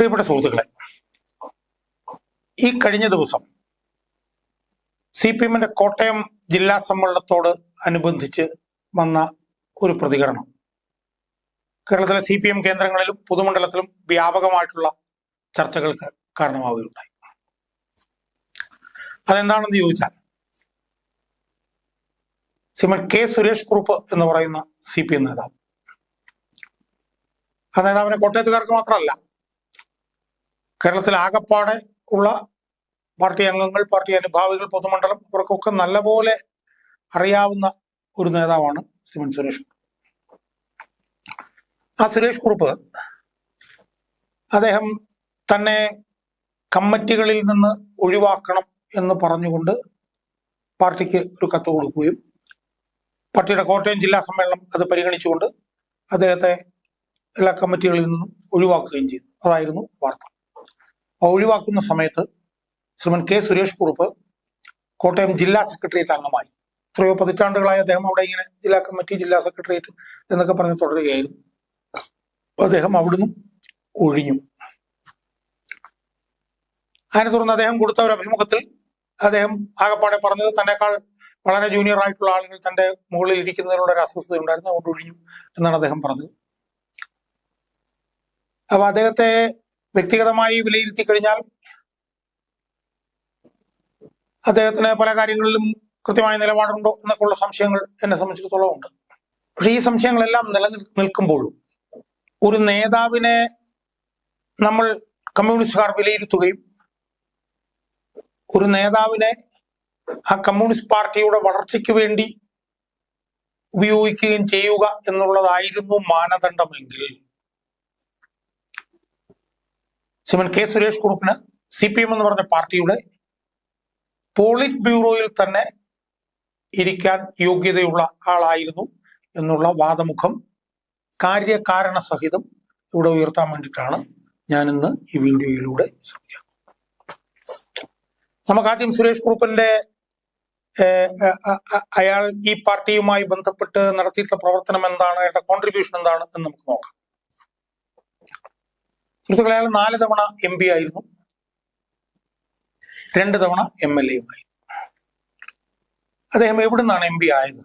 പ്രിയപ്പെട്ട സുഹൃത്തുക്കളെ ഈ കഴിഞ്ഞ ദിവസം സി പി എമ്മിന്റെ കോട്ടയം ജില്ലാ സമ്മേളനത്തോട് അനുബന്ധിച്ച് വന്ന ഒരു പ്രതികരണം. കേരളത്തിലെ സി പി എം കേന്ദ്രങ്ങളിലും പൊതുമണ്ഡലത്തിലും വ്യാപകമായിട്ടുള്ള ചർച്ചകൾക്ക് കാരണമാവുകയുണ്ടായി. അതെന്താണെന്ന് ചോദിച്ചാൽ ശ്രീമൻ കെ സുരേഷ് കുറുപ്പ് എന്ന് പറയുന്ന സി പി എം നേതാവ്. ആ നേതാവിനെ കോട്ടയത്തുകാർക്ക് മാത്രമല്ല കേരളത്തിൽ ആകപ്പാടെ ഉള്ള പാർട്ടി അംഗങ്ങൾ പാർട്ടി അനുഭാവികൾ പൊതുമണ്ഡലം അവർക്കൊക്കെ നല്ലപോലെ അറിയാവുന്ന ഒരു നേതാവാണ് ശ്രീമൻ സുരേഷ് ആ സുരേഷ് കുറുപ്പ് അദ്ദേഹം തന്നെ കമ്മിറ്റികളിൽ നിന്ന് ഒഴിവാക്കണം എന്ന് പറഞ്ഞുകൊണ്ട് പാർട്ടിക്ക് ഒരു കത്ത് കൊടുക്കുകയും പാർട്ടിയുടെ കോട്ടയം ജില്ലാ സമ്മേളനം അത് പരിഗണിച്ചുകൊണ്ട് അദ്ദേഹത്തെ എല്ലാ കമ്മിറ്റികളിൽ നിന്നും ഒഴിവാക്കുകയും ചെയ്തു. അതായിരുന്നു വാർത്ത. ഒഴിവാക്കുന്ന സമയത്ത് ശ്രീമൻ കെ സുരേഷ് കുറുപ്പ് കോട്ടയം ജില്ലാ സെക്രട്ടേറിയറ്റ് അംഗമായി. എത്രയോ പതിറ്റാണ്ടുകളായി അദ്ദേഹം അവിടെ ഇങ്ങനെ ജില്ലാ കമ്മിറ്റി ജില്ലാ സെക്രട്ടേറിയറ്റ് എന്നൊക്കെ പറഞ്ഞ് തുടരുകയായിരുന്നു. അദ്ദേഹം അവിടുന്ന് ഒഴിഞ്ഞു. അതിനെ തുടർന്ന് അദ്ദേഹം കൊടുത്ത ഒരു അഭിമുഖത്തിൽ അദ്ദേഹം ആകപ്പാടെ പറഞ്ഞത് തന്നെക്കാൾ വളരെ ജൂനിയർ ആയിട്ടുള്ള ആളുകൾ തന്റെ മുകളിൽ ഇരിക്കുന്നതിനുള്ള ഒരു അസ്വസ്ഥത ഉണ്ടായിരുന്നു അതുകൊണ്ട് ഒഴിഞ്ഞു എന്നാണ് അദ്ദേഹം പറഞ്ഞത്. അപ്പൊ അദ്ദേഹത്തെ വ്യക്തിഗതമായി വിലയിരുത്തി കഴിഞ്ഞാൽ അദ്ദേഹത്തിന് പല കാര്യങ്ങളിലും കൃത്യമായ നിലപാടുണ്ടോ എന്നൊക്കെ ഉള്ള സംശയങ്ങൾ എന്നെ സംബന്ധിച്ചിടത്തോളം ഉണ്ട്. പക്ഷെ ഈ സംശയങ്ങളെല്ലാം നിലനിൽക്കുമ്പോഴും നിൽക്കുമ്പോഴും ഒരു നേതാവിനെ നമ്മൾ കമ്മ്യൂണിസ്റ്റുകാർ വിലയിരുത്തുകയും ഒരു നേതാവിനെ ആ കമ്മ്യൂണിസ്റ്റ് പാർട്ടിയുടെ വളർച്ചയ്ക്ക് വേണ്ടി ഉപയോഗിക്കുകയും ചെയ്യുക എന്നുള്ളതായിരുന്നു മാനദണ്ഡമെങ്കിൽ ശ്രീമൻ കെ സുരേഷ് കുറുപ്പിന് സി പി എം എന്ന് പറഞ്ഞ പാർട്ടിയുടെ പോളിറ്റ് ബ്യൂറോയിൽ തന്നെ ഇരിക്കാൻ യോഗ്യതയുള്ള ആളായിരുന്നു എന്നുള്ള വാദമുഖം കാര്യകാരണ സഹിതം ഇവിടെ ഉയർത്താൻ വേണ്ടിയിട്ടാണ് ഞാൻ ഇന്ന് ഈ വീഡിയോയിലൂടെ ശ്രമിക്കുക. നമുക്ക് ആദ്യം സുരേഷ് കുറുപ്പിന്റെ അയാൾ ഈ പാർട്ടിയുമായി ബന്ധപ്പെട്ട് നടത്തിയിട്ടുള്ള പ്രവർത്തനം എന്താണ് അയാളുടെ കോൺട്രിബ്യൂഷൻ എന്താണ് എന്ന് നമുക്ക് നോക്കാം. സുഹൃത്തുക്കളെ അയാൾ നാല് തവണ എം പി ആയിരുന്നു. രണ്ട് തവണ എം എൽ എയുമായി അദ്ദേഹം എവിടെ നിന്നാണ് എം പി ആയത്?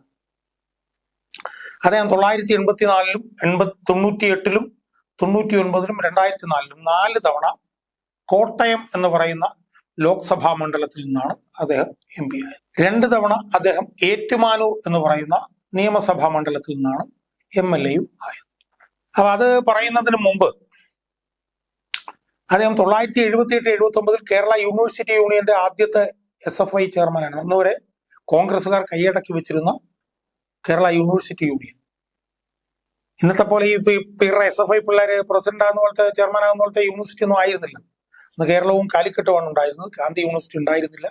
അദ്ദേഹം തൊള്ളായിരത്തി എൺപത്തി നാലിലും എൺപത് തൊണ്ണൂറ്റി എട്ടിലും തൊണ്ണൂറ്റി ഒൻപതിലും രണ്ടായിരത്തി നാലിലും നാല് തവണ കോട്ടയം എന്ന് പറയുന്ന ലോക്സഭാ മണ്ഡലത്തിൽ നിന്നാണ് അദ്ദേഹം എം പി ആയത്. രണ്ട് തവണ അദ്ദേഹം ഏറ്റുമാനൂർ എന്ന് പറയുന്ന നിയമസഭാ മണ്ഡലത്തിൽ നിന്നാണ് എം എൽ എയും ആയത്. അപ്പൊ അത് പറയുന്നതിന് മുമ്പ് അദ്ദേഹം തൊള്ളായിരത്തി എഴുപത്തി എട്ട് എഴുപത്തി ഒമ്പതിൽ കേരള യൂണിവേഴ്സിറ്റി യൂണിയന്റെ ആദ്യത്തെ എസ് എഫ് ഐ ചെയർമാനാണ്. അന്നുവരെ കോൺഗ്രസുകാർ കൈയടക്കി വെച്ചിരുന്ന കേരള യൂണിവേഴ്സിറ്റി യൂണിയൻ. ഇന്നത്തെ പോലെ ഈ എസ് എഫ് ഐ പിള്ളേര് പ്രസിഡന്റ് ആകുന്ന പോലത്തെ ചെയർമാൻ ആകുന്ന പോലത്തെ യൂണിവേഴ്സിറ്റി ഒന്നും ആയിരുന്നില്ല. അന്ന് കേരളവും കാലിക്കട്ടുമാണ് ഉണ്ടായിരുന്നത്. ഗാന്ധി യൂണിവേഴ്സിറ്റി ഉണ്ടായിരുന്നില്ല.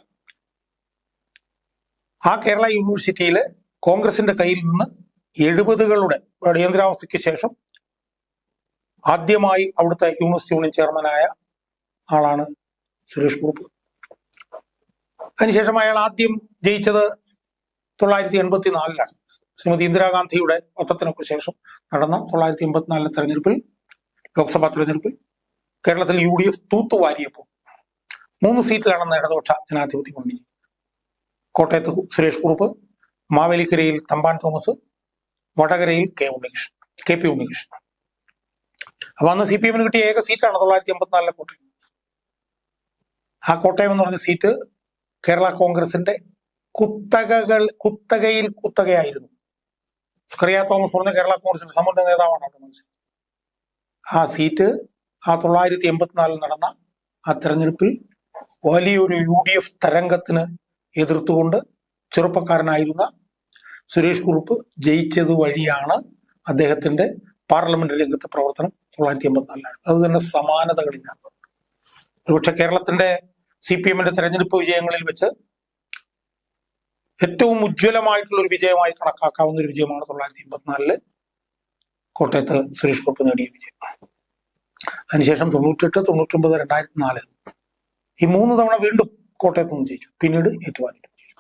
ആ കേരള യൂണിവേഴ്സിറ്റിയിൽ കോൺഗ്രസിന്റെ കയ്യിൽ നിന്ന് എഴുപതുകളുടെ അടിയന്തരാവസ്ഥയ്ക്ക് ശേഷം ആദ്യമായി അവിടുത്തെ യൂണിവേഴ്സിറ്റി യൂണിയൻ ചെയർമാനായ ആളാണ് സുരേഷ് കുറുപ്പ്. അതിനുശേഷം അയാൾ ആദ്യം ജയിച്ചത് തൊള്ളായിരത്തി എൺപത്തി നാലിലാണ് ശ്രീമതി ഇന്ദിരാഗാന്ധിയുടെ വധത്തിനൊക്കെ ശേഷം നടന്ന തൊള്ളായിരത്തി എൺപത്തിനാലിലെ തെരഞ്ഞെടുപ്പിൽ ലോക്സഭാ തെരഞ്ഞെടുപ്പിൽ കേരളത്തിൽ യു ഡി എഫ് തൂത്തുവാരിയപ്പോൾ മൂന്ന് സീറ്റിലാണെന്ന് ഇടതുപക്ഷ ജനാധിപത്യ മുന്നണി കോട്ടയത്ത് സുരേഷ് കുറുപ്പ് മാവേലിക്കരയിൽ തമ്പാൻ തോമസ് വടകരയിൽ K Unnikrishnan K P Unnikrishnan. അപ്പൊ അന്ന് സി പി എമ്മിന് കിട്ടിയ ഏക സീറ്റാണ് തൊള്ളായിരത്തി എൺപത്തിനാലിലെ കോട്ടയം. ആ കോട്ടയം എന്ന് പറഞ്ഞ സീറ്റ് കേരള കോൺഗ്രസിന്റെ കുത്തകകൾ കുത്തകയിൽ കുത്തകയായിരുന്നു. സുക്രിയ തോമസ് പറഞ്ഞ കേരള കോൺഗ്രസിന്റെ സമുന്നത നേതാവാണ് അവിടെ മനുഷ്യൻ ആ സീറ്റ് ആ തൊള്ളായിരത്തി എൺപത്തിനാലിൽ നടന്ന ആ തെരഞ്ഞെടുപ്പിൽ വലിയൊരു യു ഡി എഫ് തരംഗത്തിന് എതിർത്തുകൊണ്ട് ചെറുപ്പക്കാരനായിരുന്ന സുരേഷ് കുറുപ്പ് ജയിച്ചത് വഴിയാണ് അദ്ദേഹത്തിന്റെ പാർലമെന്റ് രംഗത്തെ പ്രവർത്തനം. തൊള്ളായിരത്തി എൺപത്തിനാലിലാണ് അത് തന്നെ സമാനതകളില്ലാത്ത ഒരുപക്ഷെ കേരളത്തിന്റെ സി പി എമ്മിന്റെ തെരഞ്ഞെടുപ്പ് വിജയങ്ങളിൽ വെച്ച് ഏറ്റവും ഉജ്ജ്വലമായിട്ടുള്ള ഒരു വിജയമായി കണക്കാക്കാവുന്ന ഒരു വിജയമാണ് തൊള്ളായിരത്തി എൺപത്തിനാലിൽ കോട്ടയത്ത് സുരേഷ് ഗോപ്പ് നേടിയ വിജയം. അതിനുശേഷം തൊണ്ണൂറ്റെട്ട് തൊണ്ണൂറ്റൊമ്പത് രണ്ടായിരത്തി നാല് ഈ മൂന്ന് തവണ വീണ്ടും കോട്ടയത്ത് നിന്ന് ജയിച്ചു. പിന്നീട് ഏറ്റുമാനിട്ട് ജയിച്ചു.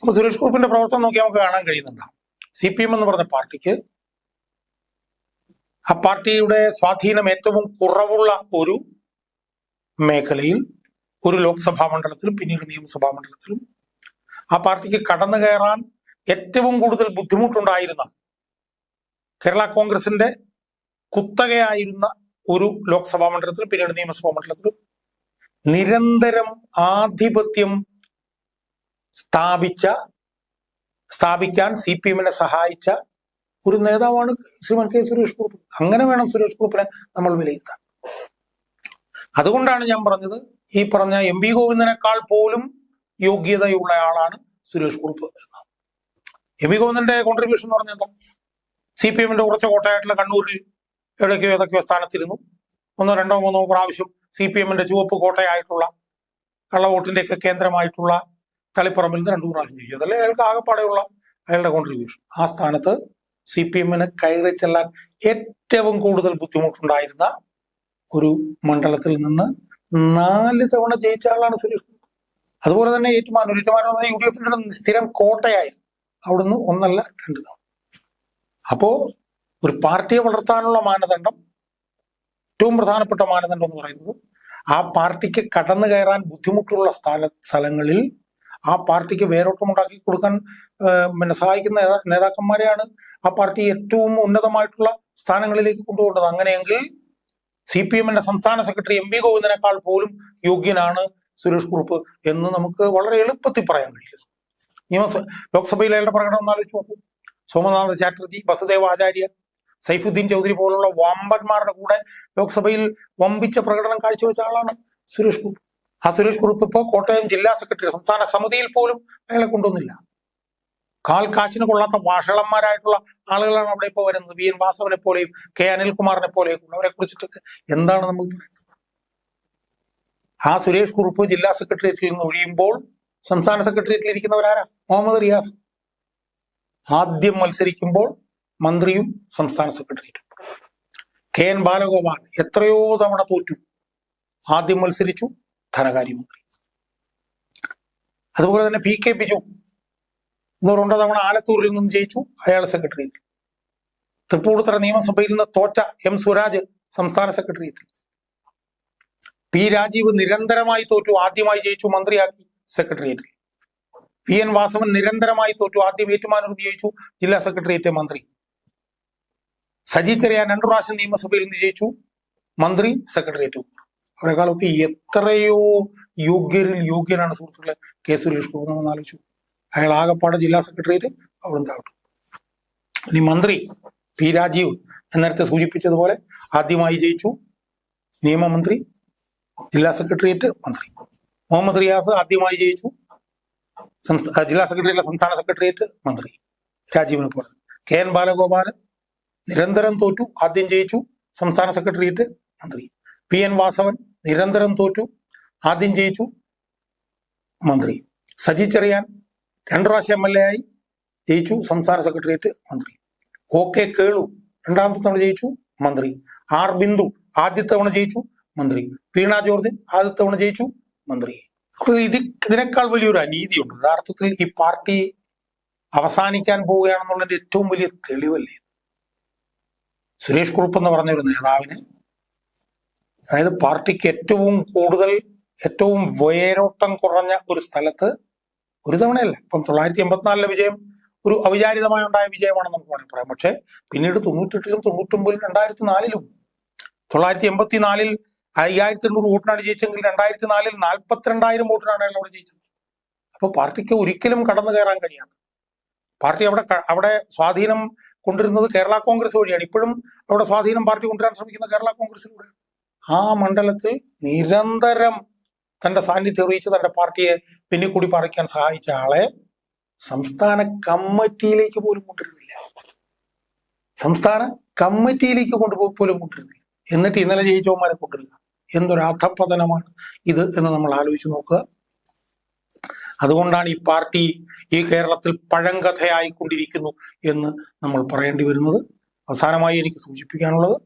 അപ്പൊ സുരേഷ് ഗോപ്പിന്റെ പ്രവർത്തനം നോക്കി നമുക്ക് കാണാൻ കഴിയുന്നുണ്ടാവും സി പി എം എന്ന് പറഞ്ഞ പാർട്ടിക്ക് ആ പാർട്ടിയുടെ സ്വാധീനം ഏറ്റവും കുറവുള്ള ഒരു മേഖലയിൽ ഒരു ലോക്സഭാ മണ്ഡലത്തിലും പിന്നീട് നിയമസഭാ മണ്ഡലത്തിലും ആ പാർട്ടിക്ക് കടന്നു കയറാൻ ഏറ്റവും കൂടുതൽ ബുദ്ധിമുട്ടുണ്ടായിരുന്ന കേരള കോൺഗ്രസിന്റെ കുത്തകയായിരുന്ന ഒരു ലോക്സഭാ മണ്ഡലത്തിലും പിന്നീട് നിയമസഭാ മണ്ഡലത്തിലും നിരന്തരം ആധിപത്യം സ്ഥാപിച്ച സ്ഥാപിക്കാൻ സി പി എമ്മിനെ സഹായിച്ച ഒരു നേതാവാണ് ശ്രീമാൻ കെ സുരേഷ് കുറുപ്പ് അങ്ങനെ വേണം സുരേഷ് കുറുപ്പിനെ നമ്മൾ വിലയിരുത്താൻ. അതുകൊണ്ടാണ് ഞാൻ പറഞ്ഞത് ഈ പറഞ്ഞ എം വി ഗോവിന്ദനേക്കാൾ പോലും യോഗ്യതയുള്ള ആളാണ് സുരേഷ് കുറുപ്പ് എന്ന് എം വി ഗോവിന്ദന്റെ കോൺട്രിബ്യൂഷൻ എന്ന് പറഞ്ഞാൽ സി പി എമ്മിന്റെ ഉറച്ച കോട്ടയായിട്ടുള്ള കണ്ണൂരിൽ എവിടേക്കോ ഏതൊക്കെയോ സ്ഥാനത്തിരുന്നു. ഒന്നോ രണ്ടോ മൂന്നോ പ്രാവശ്യം സി പി എമ്മിന്റെ ചുവപ്പ് കോട്ടയായിട്ടുള്ള കള്ളവോട്ടിന്റെ ഒക്കെ കേന്ദ്രമായിട്ടുള്ള തളിപ്പറമ്പിൽ നിന്ന് രണ്ടു പ്രാവശ്യം ജയിച്ചു. അതല്ലേ അയാൾക്ക് ആകെപ്പാടെയുള്ള അയാളുടെ കോൺട്രിബ്യൂഷൻ ആ സ്ഥാനത്ത് സി പി എമ്മിന് കയറി ചെല്ലാൻ ഏറ്റവും കൂടുതൽ ബുദ്ധിമുട്ടുണ്ടായിരുന്ന ഒരു മണ്ഡലത്തിൽ നിന്ന് നാല് തവണ ജയിച്ച ആളാണ് സുരേഷ്. അതുപോലെ തന്നെ ഏറ്റുമാനൂർ. ഏറ്റുമാനൂർ യു ഡി എഫിന്റെ സ്ഥിരം കോട്ടയായിരുന്നു. അവിടുന്ന് ഒന്നല്ല രണ്ട് തവണ. അപ്പോ ഒരു പാർട്ടിയെ വളർത്താനുള്ള മാനദണ്ഡം ഏറ്റവും പ്രധാനപ്പെട്ട മാനദണ്ഡം എന്ന് പറയുന്നത് ആ പാർട്ടിക്ക് കടന്നു കയറാൻ ബുദ്ധിമുട്ടുള്ള സ്ഥല സ്ഥലങ്ങളിൽ ആ പാർട്ടിക്ക് വേരോട്ടമുണ്ടാക്കി കൊടുക്കാൻ പിന്നെ സഹായിക്കുന്ന നേതാക്കന്മാരെയാണ് ആ പാർട്ടി ഏറ്റവും ഉന്നതമായിട്ടുള്ള സ്ഥാനങ്ങളിലേക്ക് കൊണ്ടുപോകേണ്ടത്. അങ്ങനെയെങ്കിൽ സി പി എമ്മിന്റെ സംസ്ഥാന സെക്രട്ടറി എം വി ഗോവിന്ദനേക്കാൾ പോലും യോഗ്യനാണ് സുരേഷ് കുറുപ്പ് എന്ന് നമുക്ക് വളരെ എളുപ്പത്തിൽ പറയാൻ കഴിയില്ല നിയമസഭ ലോക്സഭയിൽ അയാളുടെ പ്രകടനം ഒന്ന് ആലോചിച്ച് നോക്കൂ. സോമനാഥ് ചാറ്റർജി വസുദേവ് ആചാര്യ സൈഫുദ്ദീൻ ചൗധരി പോലുള്ള വാമ്പന്മാരുടെ കൂടെ ലോക്സഭയിൽ വമ്പിച്ച പ്രകടനം കാഴ്ചവെച്ച ആളാണ് സുരേഷ് കുറുപ്പ്. ആ സുരേഷ് കുറുപ്പ് ഇപ്പോൾ കോട്ടയം ജില്ലാ സെക്രട്ടറി സംസ്ഥാന സമിതിയിൽ പോലും അയാളെ കൊണ്ടുവന്നില്ല. കാൽ കാശിന് കൊള്ളാത്ത വാഷളന്മാരായിട്ടുള്ള ആളുകളാണ് അവിടെ ഇപ്പോൾ വരുന്നത്. വി. എൻ. വാസവനെ പോലെയും കെ. അനിൽകുമാറിനെ പോലെയും അവരെ കുറിച്ചിട്ടൊക്കെ എന്താണ് നമ്മൾ പറയുന്നത്? ആ സുരേഷ് കുറുപ്പ് ജില്ലാ സെക്രട്ടേറിയറ്റിൽ നിന്ന് ഒഴിയുമ്പോൾ സംസ്ഥാന സെക്രട്ടേറിയറ്റിൽ ഇരിക്കുന്നവരാരാ മുഹമ്മദ് റിയാസ്. ആദ്യം മത്സരിക്കുമ്പോൾ മന്ത്രിയും സംസ്ഥാന സെക്രട്ടേറിയറ്റും. കെ. എൻ. ബാലഗോപാൽ എത്രയോ തവണ തോറ്റു. ആദ്യം മത്സരിച്ചു ധനകാര്യമന്ത്രി അതുപോലെ തന്നെ പി കെ ബിജു. രണ്ടോ തവണ ആലത്തൂരിൽ നിന്ന് ജയിച്ചു. അയാൾ സെക്രട്ടേറിയറ്റ് തൃപ്പൂണിത്തറ നിയമസഭയിൽ നിന്ന് തോറ്റ എം സ്വരാജ് സംസ്ഥാന സെക്രട്ടേറിയറ്റിൽ പി രാജീവ് നിരന്തരമായി തോറ്റു. ആദ്യമായി ജയിച്ചു മന്ത്രിയാക്കി സെക്രട്ടേറിയറ്റിൽ പി എൻ വാസവൻ നിരന്തരമായി തോറ്റു. ആദ്യം ഏറ്റുമാനൂർ ജയിച്ചു ജില്ലാ സെക്രട്ടേറിയറ്റ് മന്ത്രി. സജി ചെറിയാൻ രണ്ടു പ്രാവശ്യം നിയമസഭയിൽ നിന്ന് ജയിച്ചു മന്ത്രി സെക്രട്ടേറിയറ്റ് അവരെക്കാളൊക്കെ എത്രയോ യോഗ്യരിൽ യോഗ്യനാണ് സുഹൃത്തുക്കളെ കെ സുരേഷ് ഗോപി നമ്മൾ ആലോചിച്ചു. അയാൾ ആകപ്പാട് ജില്ലാ സെക്രട്ടേറിയറ്റ് അവിടെ താഴ്ത്തു ഇനി മന്ത്രി പി രാജീവ് നേരത്തെ സൂചിപ്പിച്ചതുപോലെ ആദ്യമായി ജയിച്ചു. നിയമമന്ത്രി ജില്ലാ സെക്രട്ടേറിയറ്റ് മന്ത്രി. മുഹമ്മദ് റിയാസ് ആദ്യമായി ജയിച്ചു. ജില്ലാ സെക്രട്ടേറിയറ്റിലെ സംസ്ഥാന സെക്രട്ടേറിയറ്റ് മന്ത്രി രാജീവിനെ പോലെ. കെ എൻ ബാലഗോപാലൻ നിരന്തരം തോറ്റു ആദ്യം ജയിച്ചു. സംസ്ഥാന സെക്രട്ടേറിയറ്റ് മന്ത്രി. പി എൻ വാസവൻ നിരന്തരം തോറ്റു ആദ്യം ജയിച്ചു മന്ത്രി. സജി ചെറിയാൻ രണ്ടു പ്രാവശ്യം എം എൽ എ ആയി ജയിച്ചു സംസ്ഥാന സെക്രട്ടേറിയറ്റ് മന്ത്രി. ഒ കെ കേളു രണ്ടാമത്തെ തവണ ജയിച്ചു മന്ത്രി. ആർ ബിന്ദു ആദ്യത്തെ തവണ ജയിച്ചു മന്ത്രി. വീണ ജോർജ് ആദ്യത്തെ തവണ ജയിച്ചു മന്ത്രി. ഇത് ഇതിനേക്കാൾ വലിയൊരു അനീതിയുണ്ട്. യഥാർത്ഥത്തിൽ ഈ പാർട്ടി അവസാനിക്കാൻ പോവുകയാണെന്നുള്ളതിന്റെ ഏറ്റവും വലിയ തെളിവല്ലേ? സുരേഷ് കുറുപ്പ് എന്ന് പറഞ്ഞൊരു നേതാവിന് അതായത് പാർട്ടിക്ക് ഏറ്റവും കൂടുതൽ ഏറ്റവും വേരോട്ടം കുറഞ്ഞ ഒരു സ്ഥലത്ത് ഒരു തവണയല്ല. ഇപ്പം തൊള്ളായിരത്തി എൺപത്തിനാലിലെ വിജയം ഒരു അവിചാരിതമായി ഉണ്ടായ വിജയമാണെന്ന് നമുക്ക് വേണമെങ്കിൽ പറയാം. പക്ഷേ പിന്നീട് തൊണ്ണൂറ്റെട്ടിലും തൊണ്ണൂറ്റൊമ്പതിലും രണ്ടായിരത്തി നാലിലും തൊള്ളായിരത്തി എൺപത്തിനാലിൽ അയ്യായിരത്തി എണ്ണൂറ് വോട്ടിനാണ് ജയിച്ചെങ്കിൽ രണ്ടായിരത്തി നാലിൽ നാൽപ്പത്തിരണ്ടായിരം വോട്ടിനാണ് അയാൾ അവിടെ ജയിച്ചത്. അപ്പൊ പാർട്ടിക്ക് ഒരിക്കലും കടന്നു കയറാൻ കഴിയാത്ത. പാർട്ടി അവിടെ അവിടെ സ്വാധീനം കൊണ്ടിരുന്നത് കേരള കോൺഗ്രസ് വഴിയാണ്. ഇപ്പോഴും അവിടെ സ്വാധീനം പാർട്ടി കൊണ്ടുവരാൻ ശ്രമിക്കുന്ന കേരള കോൺഗ്രസിലൂടെ. ആ മണ്ഡലത്തിൽ നിരന്തരം തന്റെ സാന്നിധ്യം അറിയിച്ച് തന്റെ പാർട്ടിയെ പിന്നിക്കൂടി പറിക്കാൻ സഹായിച്ച ആളെ സംസ്ഥാന കമ്മിറ്റിയിലേക്ക് പോലും കൊണ്ടിരുന്നില്ല സംസ്ഥാന കമ്മിറ്റിയിലേക്ക് കൊണ്ടുപോയി പോലും കൊണ്ടിരുന്നില്ല എന്നിട്ട് ഇന്നലെ ജയിച്ചവന്മാരെ കൊണ്ടിരുക എന്തൊരു അധപ്പതനമാണ് ഇത് എന്ന് നമ്മൾ ആലോചിച്ച് നോക്കുക. അതുകൊണ്ടാണ് ഈ പാർട്ടി ഈ കേരളത്തിൽ പഴങ്കഥയായിക്കൊണ്ടിരിക്കുന്നു എന്ന് നമ്മൾ പറയേണ്ടി വരുന്നത്. അവസാനമായി എനിക്ക് സൂചിപ്പിക്കാനുള്ളത്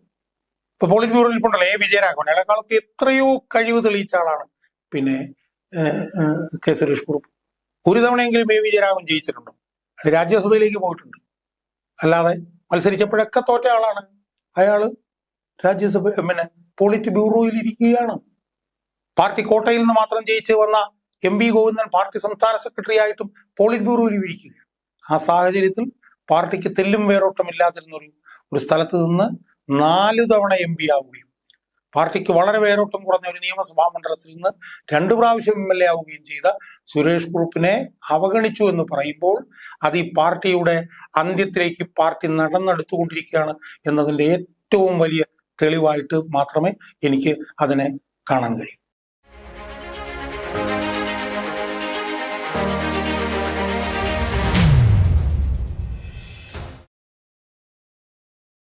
ഇപ്പൊ പോളിറ്റ് ബ്യൂറോയിൽ പോണ്ടല്ലോ എ. വിജയരാഘവൻ. അയാളെക്കാളത്ത് എത്രയോ കഴിവ് തെളിയിച്ച ആളാണ്. പിന്നെ കെ. സുരേഷ് കുറുപ്പ് ഒരു തവണയെങ്കിലും എ. വിജയരാഘവൻ ജയിച്ചിട്ടുണ്ടോ? അത് രാജ്യസഭയിലേക്ക് പോയിട്ടുണ്ട്. അല്ലാതെ മത്സരിച്ചപ്പോഴൊക്കെ തോറ്റ ആളാണ്. അയാൾ രാജ്യസഭ പിന്നെ പോളിറ്റ് ബ്യൂറോയിൽ ഇരിക്കുകയാണ്. പാർട്ടി കോട്ടയിൽ നിന്ന് മാത്രം ജയിച്ച് വന്ന എം പി ഗോവിന്ദൻ പാർട്ടി സംസ്ഥാന സെക്രട്ടറി ആയിട്ടും പോളിറ്റ് ബ്യൂറോയിൽ ഇരിക്കുകയാണ്. ആ സാഹചര്യത്തിൽ പാർട്ടിക്ക് തെല്ലും ഒരു ഒരു സ്ഥലത്ത് നിന്ന് നാല് തവണ എം പി ആവുകയും പാർട്ടിക്ക് വളരെ വേരോട്ടം കുറഞ്ഞ ഒരു നിയമസഭാ മണ്ഡലത്തിൽ നിന്ന് രണ്ടു പ്രാവശ്യം എം എൽ എ ആവുകയും ചെയ്ത സുരേഷ് കുറുപ്പിനെ അവഗണിച്ചു എന്ന് പറയുമ്പോൾ അത് ഈ പാർട്ടിയുടെ അന്ത്യത്തിലേക്ക് പാർട്ടി നടന്നെടുത്തുകൊണ്ടിരിക്കുകയാണ് എന്നതിന്റെ ഏറ്റവും വലിയ തെളിവായിട്ട് മാത്രമേ എനിക്ക് അതിനെ കാണാൻ കഴിയൂ.